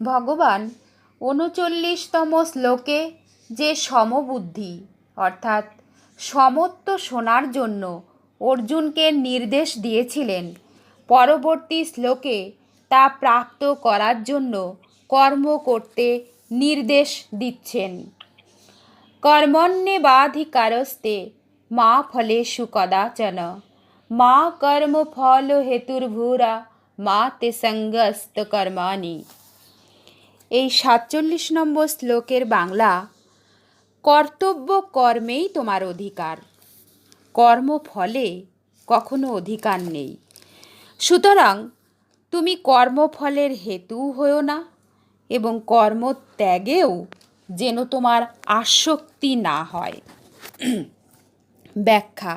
ভগবান উনচল্লিশতম শ্লোকে যে সমবুদ্ধি, অর্থাৎ সমত্ব শোনার জন্য অর্জুনকে নির্দেশ দিয়েছিলেন, পরবর্তী শ্লোকে তা প্রাপ্ত করার জন্য কর্ম করতে নির্দেশ দিচ্ছেন। কর্মণ্যেবাধিকারস্তে মা ফলেষু কদাচন মা কর্ম ফল হেতুর্ভূরা মা তে সঙ্গস্ত কর্মাণি এই সাতচল্লিশ নম্বর শ্লোকের বাংলা, কর্তব্য কর্মেই তোমার অধিকার। কর্মফলে কখনো অধিকার নেই। সুতরাং তুমি কর্মফলের হেতু হও না এবং কর্মত্যাগেও যেন তোমার আসক্তি না হয়। ব্যাখ্যা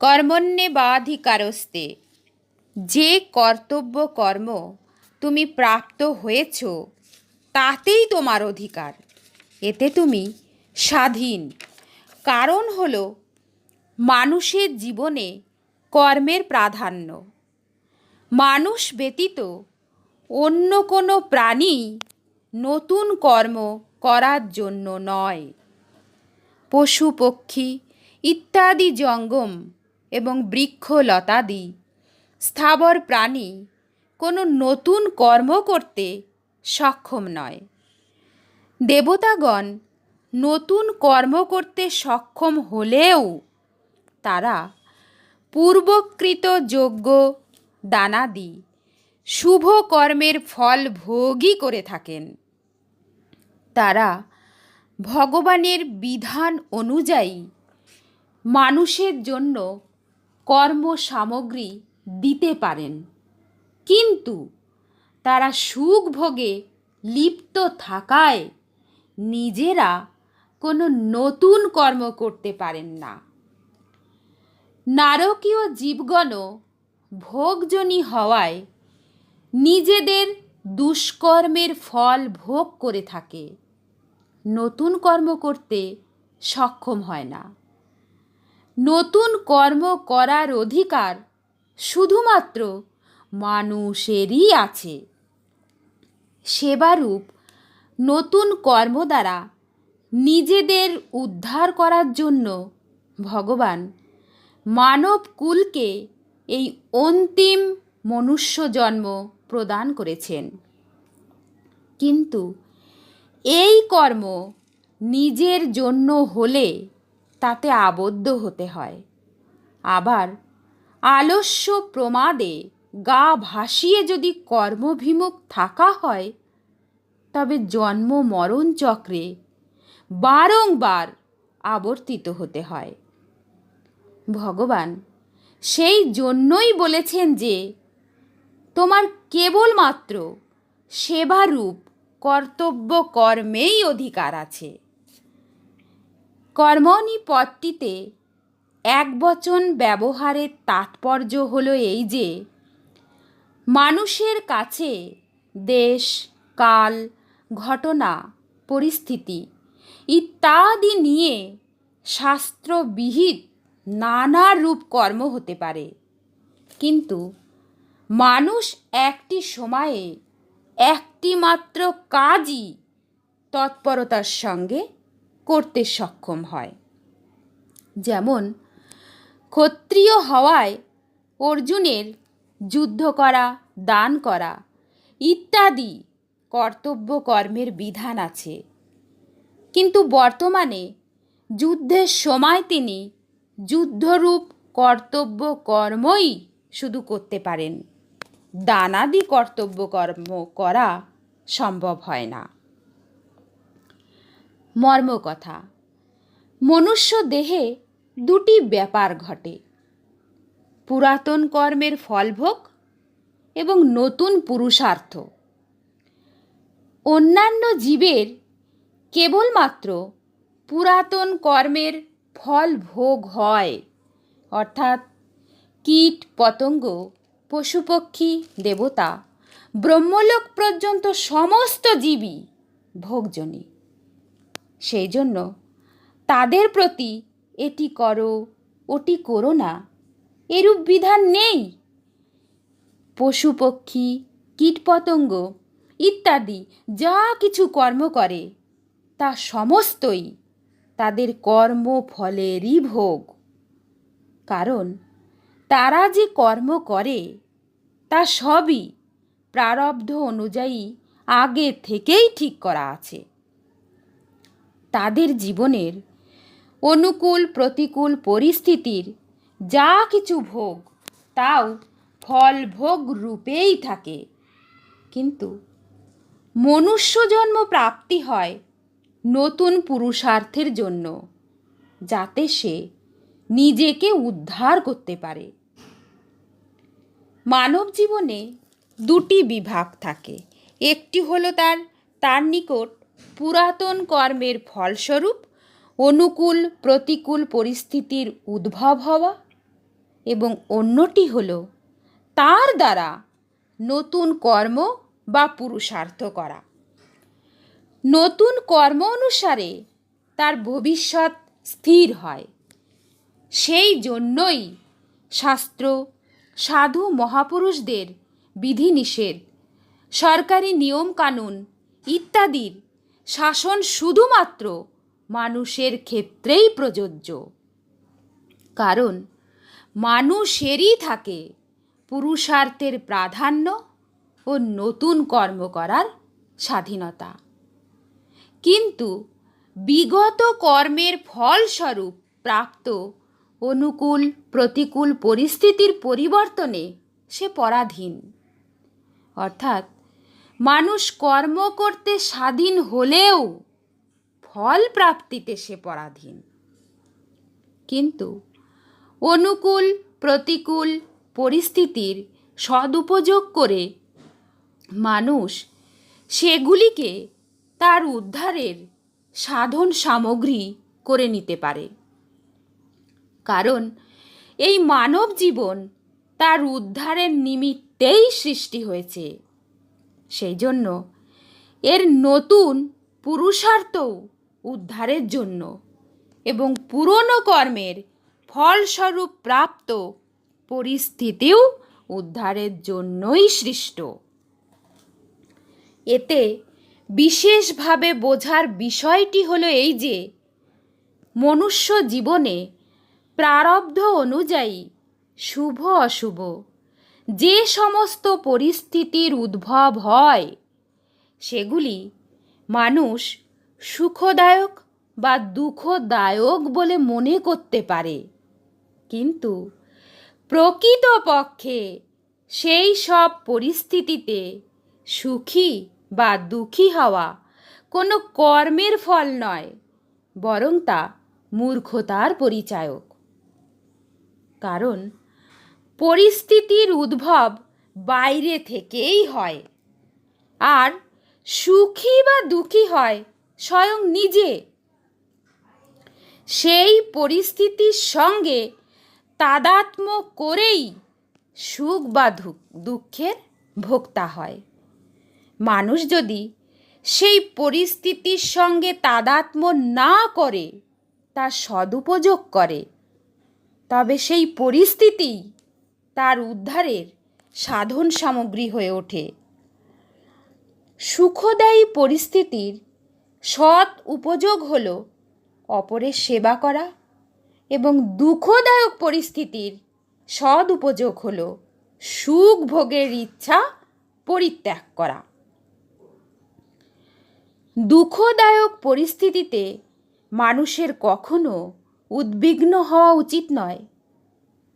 কর্মণ্যেবাধিকারস্তে যে কর্তব্য কর্ম তুমি প্রাপ্ত হয়েছ তাতেই তোমার অধিকার। এতে তুমি স্বাধীন। কারণ হলো, মানুষের জীবনে কর্মের প্রাধান্য। মানুষ ব্যতীত অন্য কোনো প্রাণী নতুন কর্ম করার জন্য নয়। পশু, পক্ষী ইত্যাদি জঙ্গম এবং বৃক্ষলতাদি স্থাবর প্রাণী কোনো নতুন কর্ম করতে সক্ষম নয়। দেবতাগণ নতুন কর্ম করতে সক্ষম হলেও তারা পূর্বকৃত যোগ্য দানাদি, শুভ কর্মের ফল ভোগই করে থাকেন। তারা ভগবানের বিধান অনুযায়ী মানুষের জন্য কর্ম সামগ্রী দিতে পারেন। কিন্তু তারা সুখ ভোগে লিপ্ত থাকায় নিজেরা কোনো নতুন কর্ম করতে পারেন না। নারকীয় জীবগণও ভোগজনী হওয়ায় নিজেদের দুষ্কর্মের ফল ভোগ করে থাকে। নতুন কর্ম করতে সক্ষম হয় না। নতুন কর্ম করার অধিকার শুধুমাত্র মানুষেরই আছে। সেবারূপ নতুন কর্ম দ্বারা নিজেদের উদ্ধার করার জন্য ভগবান মানব কুলকে এই অন্তিম মনুষ্য জন্ম প্রদান করেছেন। কিন্তু এই কর্ম নিজের জন্য হলে তাতে আবদ্ধ হতে হয়। আবার আলস্য প্রমাদে গা ভাসিয়ে যদি কর্মভিমুখ থাকা হয়, তবে জন্ম মরণ চক্রে বারংবার আবর্তিত হতে হয়। ভগবান, সেই জন্যই বলেছেন যে, তোমার কেবলমাত্র সেবারূপ কর্তব্য কর্মেই অধিকার আছে। কর্মণি পদটিতে এক বচন ব্যবহারের তাৎপর্য হলো এই যে মানুষের কাছে দেশ, কাল, ঘটনা, পরিস্থিতি ইত্যাদি নিয়ে শাস্ত্রবিহিত নানা রূপ কর্ম হতে পারে। কিন্তু মানুষ একটি সময়ে একটি মাত্র কাজই তৎপরতার সঙ্গে করতে সক্ষম হয়। যেমন ক্ষত্রিয় হওয়ায় অর্জুনের যুদ্ধ করা, দান করা ইত্যাদি কর্তব্য কর্মের বিধান আছে। কিন্তু বর্তমানে যুদ্ধের সময় তিনি যুদ্ধরূপ কর্তব্য কর্মই শুধু করতে পারেন। দানাদি কর্তব্য কর্ম করা সম্ভব হয় না। মর্মকথা, মনুষ্য দেহে দুটি ব্যাপার ঘটে। পুরাতন কর্মের ফলভোগ এবং নতুন পুরুষার্থ। অন্যান্য জীবের কেবলমাত্র পুরাতন কর্মের ফল ভোগ হয়, অর্থাৎ কীট, পতঙ্গ, পশুপক্ষী, দেবতা, ব্রহ্মলোক পর্যন্ত সমস্ত জীবই ভোগজনী। সেই জন্য তাদের প্রতি এটি করো, ওটি করো না। এরূপ বিধান নেই। পশু পক্ষী কীটপতঙ্গ ইত্যাদি যা কিছু কর্ম করে, তা সমস্তই তাদের কর্মফলেরই ভোগ। কারণ তারা যে কর্ম করে, তা সবই প্রারব্ধ অনুযায়ী আগে থেকেই ঠিক করা আছে। তাদের জীবনের অনুকূল প্রতিকূল পরিস্থিতির যা কিছু ভোগ, তাও ফল ভোগ রূপেই থাকে। কিন্তু মনুষ্য জন্ম প্রাপ্তি হয় নতুন পুরুষার্থের জন্য, যাতে সে নিজেকে উদ্ধার করতে পারে। মানব জীবনে দুটি বিভাগ থাকে। একটি হলো তার তার নিকট পুরাতন কর্মের ফলস্বরূপ অনুকূল প্রতিকূল পরিস্থিতির উদ্ভব হওয়া এবং অন্যটি হলো, তার দ্বারা নতুন কর্ম বা পুরুষার্থ করা। নতুন কর্ম অনুসারে তার ভবিষ্যৎ স্থির হয়। সেই জন্যই শাস্ত্র, সাধু মহাপুরুষদের বিধিনিষেধ, সরকারি নিয়মকানুন ইত্যাদির শাসন শুধুমাত্র মানুষের ক্ষেত্রেই প্রযোজ্য। কারণ মানুষেরই থাকে পুরুষার্থের প্রাধান্য ও নতুন কর্ম করার স্বাধীনতা। কিন্তু বিগত কর্মের ফলস্বরূপ প্রাপ্ত অনুকূল, প্রতিকূল পরিস্থিতির পরিবর্তনে সে পরাধীন। অর্থাৎ মানুষ কর্ম করতে স্বাধীন হলেও ফল প্রাপ্তিতে সে পরাধীন। কিন্তু অনুকূল, প্রতিকূল পরিস্থিতির সদুপযোগ করে মানুষ সেগুলিকে তার উদ্ধারের সাধন সামগ্রী করে নিতে পারে। কারণ এই মানব জীবন তার উদ্ধারের নিমিত্তেই সৃষ্টি হয়েছে। সেই জন্য এর নতুন পুরুষার্থও উদ্ধারের জন্য এবং পুরনো কর্মের ফলস্বরূপ প্রাপ্ত পরিস্থিতিও উদ্ধারের জন্যই সৃষ্ট। এতে বিশেষভাবে বোঝার বিষয়টি হলো এই যে, মনুষ্য জীবনে প্রারব্ধ অনুযায়ী শুভ অশুভ যে সমস্ত পরিস্থিতির উদ্ভব হয়, সেগুলি মানুষ সুখদায়ক বা দুঃখদায়ক বলে মনে করতে পারে। কিন্তু প্রকৃতপক্ষে সেই সব পরিস্থিতিতে সুখী বা দুঃখী হওয়া কোনো কর্মের ফল নয়, বরং তা মূর্খতার পরিচায়ক। কারণ পরিস্থিতির উদ্ভব বাইরে থেকেই হয়, আর সুখী বা দুঃখী হয় স্বয়ং নিজে। সেই পরিস্থিতির সঙ্গে তাদাত্ম্য করেই সুখ বা দুঃখের ভোক্তা হয়। মানুষ যদি সেই পরিস্থিতির সঙ্গে তাদাত্ম না করে তা সদুপযোগ করে, তবে সেই পরিস্থিতি তার উদ্ধারের সাধন সামগ্রী হয়ে ওঠে। সুখদায়ী পরিস্থিতির সৎ উপযোগ হল অপরের সেবা করা এবং দুঃখদায়ক পরিস্থিতির সদ উপযোগ হল সুখ ভোগের ইচ্ছা পরিত্যাগ করা। দুঃখদায়ক পরিস্থিতিতে মানুষের কখনো উদ্বিগ্ন হওয়া উচিত নয়,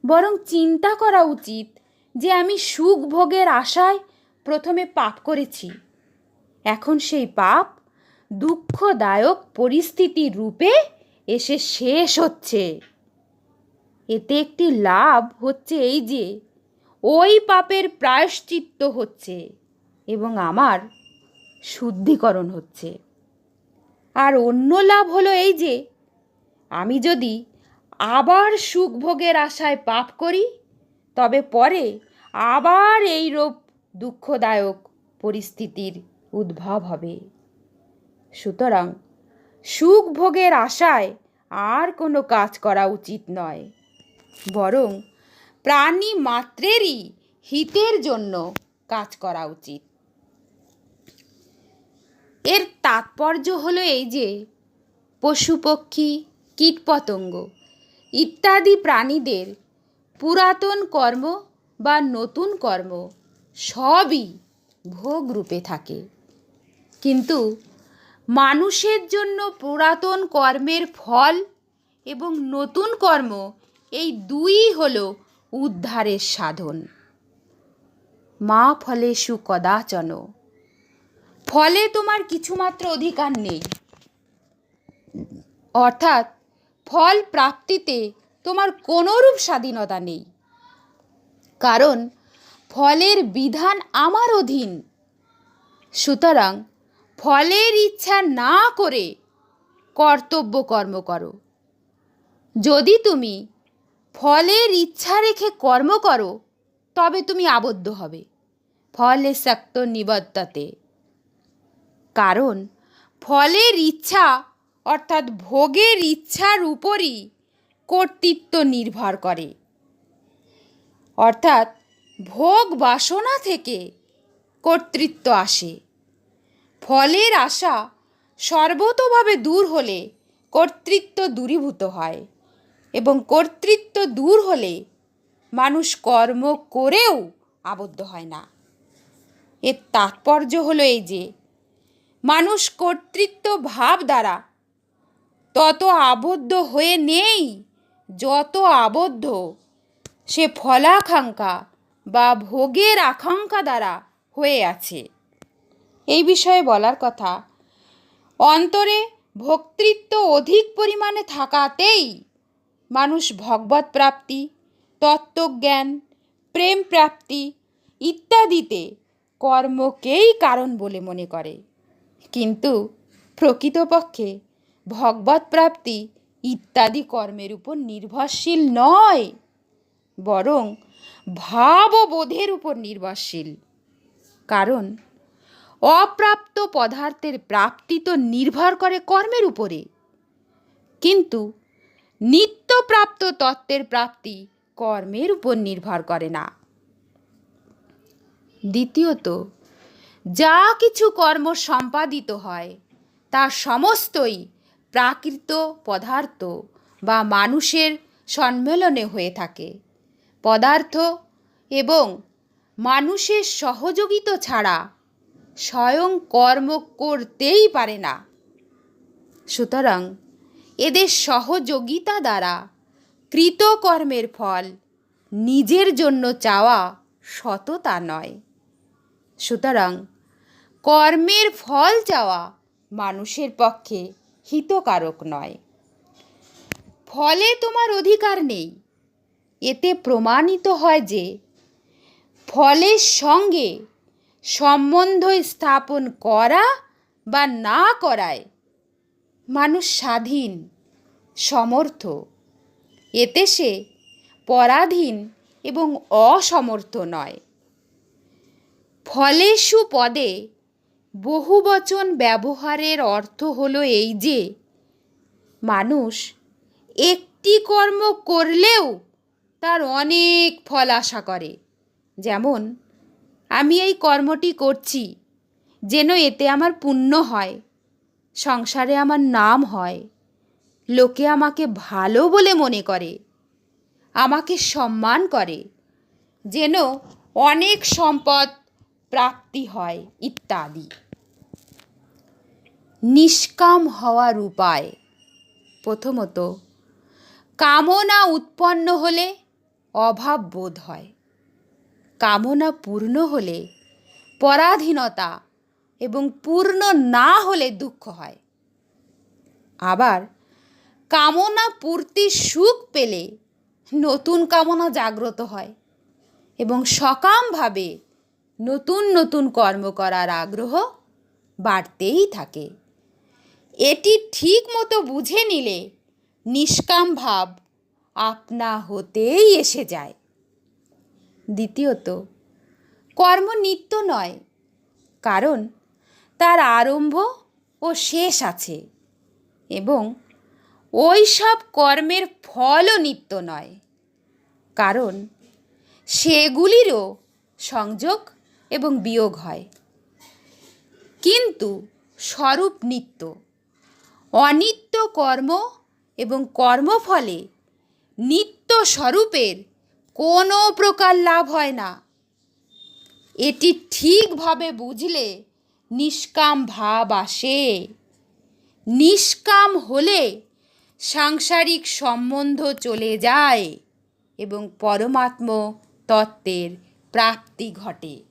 বরং চিন্তা করা উচিত যে আমি সুখ ভোগের আশায় প্রথমে পাপ করেছি। এখন সেই পাপ দুঃখদায়ক পরিস্থিতি রূপে এসে শেষ হচ্ছে। এতে একটি লাভ হচ্ছে এই যে, ওই পাপের প্রায়শ্চিত্ত হচ্ছে এবং আমার শুদ্ধিকরণ হচ্ছে। আর অন্য লাভ হলো এই যে, আমি যদি আবার সুখভোগের আশায় পাপ করি, তবে পরে আবার এই রূপ দুঃখদায়ক পরিস্থিতির উদ্ভব হবে। সুতরাং সুখ ভোগের আশায় আর কোনো কাজ করা উচিত নয়। বরং প্রাণী মাত্রেরই হিতের জন্য কাজ করা উচিত। এর তাৎপর্য হলো এই যে, পশু পক্ষী, কীটপতঙ্গ ইত্যাদি প্রাণীদের পুরাতন কর্ম বা নতুন কর্ম সবই ভোগ রূপে থাকে। কিন্তু মানুষের জন্য পুরাতন কর্মের ফল এবং নতুন কর্ম, এই দুই হল উদ্ধারের সাধন। মা ফলেষু কদাচন। ফলে তোমার কিছুমাত্র অধিকার নেই। অর্থাৎ ফল প্রাপ্তিতে তোমার কোনোরূপ স্বাধীনতা নেই। কারণ ফলের বিধান আমার অধীন। সুতরাং ফলের ইচ্ছা না করে কর্তব্য কর্ম করো। যদি তুমি ফলের ইচ্ছা রেখে কর্ম করো, তবে তুমি আবদ্ধ হবে। ফলে শক্ত নিবদ্ধতে কারণ ফলের ইচ্ছা অর্থাৎ ভোগের ইচ্ছার উপরই কর্তৃত্ব নির্ভর করে। অর্থাৎ ভোগ বাসনা থেকে কর্তৃত্ব আসে। ফলের আশা সর্বতোভাবে দূর হলে কর্তৃত্ব দূরীভূত হয় এবং কর্তৃত্ব দূর হলে মানুষ কর্ম করেও আবদ্ধ হয় না। এর তাৎপর্য হলো এই যে, মানুষ কর্তৃত্ব ভাব দ্বারা তত আবদ্ধ হয়ে নেই যত আবদ্ধ সে ফলাকাঙ্ক্ষা বা ভোগের আকাঙ্ক্ষা দ্বারা হয়ে আছে। এই বিষয়ে বলার কথা। অন্তরে ভোক্তৃত্ব অধিক পরিমাণে থাকাতেই মানুষ ভগবত প্রাপ্তি, তত্ত্বজ্ঞান, প্রেম প্রাপ্তি ইত্যাদিতে কর্মকেই কারণ বলে মনে করে। কিন্তু প্রকৃতপক্ষে ভগবত প্রাপ্তি ইত্যাদি কর্মের উপর নির্ভরশীল নয়, বরং ভাব ও বোধের উপর নির্ভরশীল। কারণ অপ্রাপ্ত পদার্থের প্রাপ্তি তো নির্ভর করে কর্মের উপরে। কিন্তু নিত্যপ্রাপ্ত তত্ত্বের প্রাপ্তি কর্মের উপর নির্ভর করে না। দ্বিতীয়ত, যা কিছু কর্ম সম্পাদিত হয়, তা সমস্তই প্রাকৃত পদার্থ বা মানুষের সম্মেলনে হয়ে থাকে। পদার্থ এবং মানুষের সহযোগিতা ছাড়া স্বয়ং কর্ম করতেই পারে না। সুতরাং এদের সহযোগিতা দ্বারা কৃতকর্মের ফল নিজের জন্য চাওয়া সততা নয়। সুতরাং কর্মের ফল চাওয়া মানুষের পক্ষে হিতকারক নয়। ফলে তোমার অধিকার নেই। এতে প্রমাণিত হয় যে ফলের সঙ্গে সম্বন্ধ স্থাপন করা বা না করায় মানুষ স্বাধীন, সমর্থ। এতে সে পরাধীন এবং অসমর্থ নয়। ফলেষু পদে বহুবচন ব্যবহারের অর্থ হলো এই যে, মানুষ একটি কর্ম করলেও তার অনেক ফল আশা করে। যেমন আমি এই কর্মটি করছি যেন এতে আমার পুণ্য হয়, সংসারে আমার নাম হয়। লোকে আমাকে ভালো বলে মনে করে, আমাকে সম্মান করে, যেন অনেক সম্পদ প্রাপ্তি হয় ইত্যাদি। নিষ্কাম হওয়ার উপায়, প্রথমত, কামনা উৎপন্ন হলে অভাব বোধ হয়। কামনা পূর্ণ হলে পরাধীনতা এবং পূর্ণ না হলে দুঃখ হয়। আবার কামনা পূর্তি সুখ পেলে নতুন কামনা জাগ্রত হয় এবং সকামভাবে নতুন নতুন কর্ম করার আগ্রহ বাড়তেই থাকে। এটি ঠিক মতো বুঝে নিলে নিষ্কাম ভাব আপনা হতেই এসে যায়। দ্বিতীয়ত, কর্ম নিত্য নয়, কারণ তার আরম্ভ ও শেষ আছে এবং ওই সব কর্মের ফলও নিত্য নয়, কারণ সেগুলিরও সংযোগ এবং বিয়োগ হয়। কিন্তু স্বরূপ নিত্য, অনিত্য কর্ম এবং কর্মফলে নিত্য স্বরূপের কোনো প্রকার লাভ হয় না। এটি ঠিকভাবে বুঝলে নিষ্কাম ভাব আসে। নিষ্কাম হলে সাংসারিক সম্বন্ধ চলে যায় এবং পরমাত্ম তত্ত্বের প্রাপ্তি ঘটে।